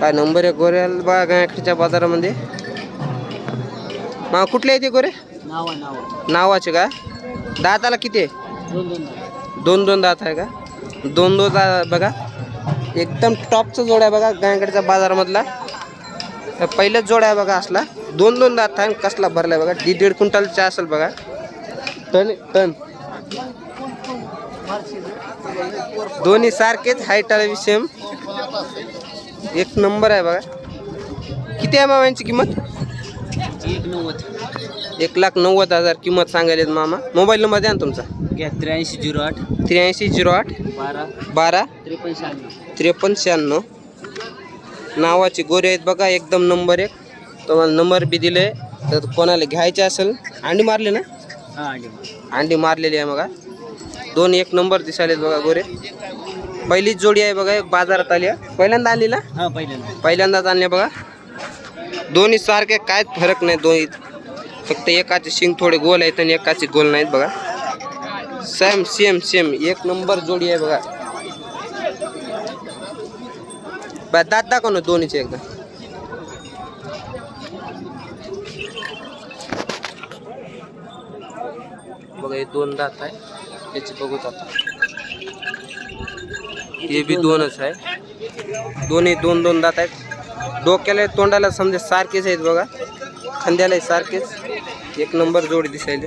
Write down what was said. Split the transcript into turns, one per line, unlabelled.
काय नंबर आहे गोऱ्याला? बघा गायकडच्या बाजारामध्ये. मा कुठले आहे ते गोरे?
नाव नाव
नावाचे का? दाताला किती आहे?
दोन दोन
दोन दोन दात आहे का? दोन दोन दात बघा. एकदम टॉपचा जोड आहे बघा गायकडच्या बाजारामधला. तर पहिलेच जोड आहे बघा असला. दोन दोन दात आहे कसला भरलाय बघा. दीड दीड क्विंटलचा असेल बघा. Ton ton. दोन्ही सारखेच हाईट आले सेम. एक नंबर आहे बघा. किती आहे मामा यांची किंमत?
एक नव्वद
एक लाख नव्वद हजार किंमत सांगायला मामा. मोबाईल नंबर द्या ना तुमचा.
घ्या त्र्याऐंशी झिरो आठ.
त्र्याऐंशी झिरो आठ.
बारा.
बारा.
त्रेपन्न शहाण्णव.
त्रेपन्न शहाण्णव. नावाचे गोरे आहेत बघा एकदम नंबर एक. तुम्हाला नंबर बी दिले तर कोणाला घ्यायचे असेल अंडी मारले ना? अंडी मारलेली आहे बघा. दोन एक नंबर दिसायलेत बघा गोरे. पहिलीच जोडी आहे बघा बाजारात आली आहे. पहिल्यांदा आणली ना
हां पहिल्यांदा.
पहिल्यांदाच आणले बघा. दोन्ही सारखे कायच फरक नाही दोन्ही. फक्त एकाचे शिंग थोडे गोल आहेत आणि एकाचे गोल नाहीत बघा. Same same same. एक नंबर जोडी आहे बघा. बा दात दाखव ना दोन्हीचे एकदा. बघा हे दोन दात आहे. याचे बघू आता. हे बी दोनच आहे. दोन्ही दोन दोन दात आहेत. डोक्याला तोंडाला समजा सारखेच आहेत बघा. खांद्याला सारखेच. एक नंबर जोडी दिसायला.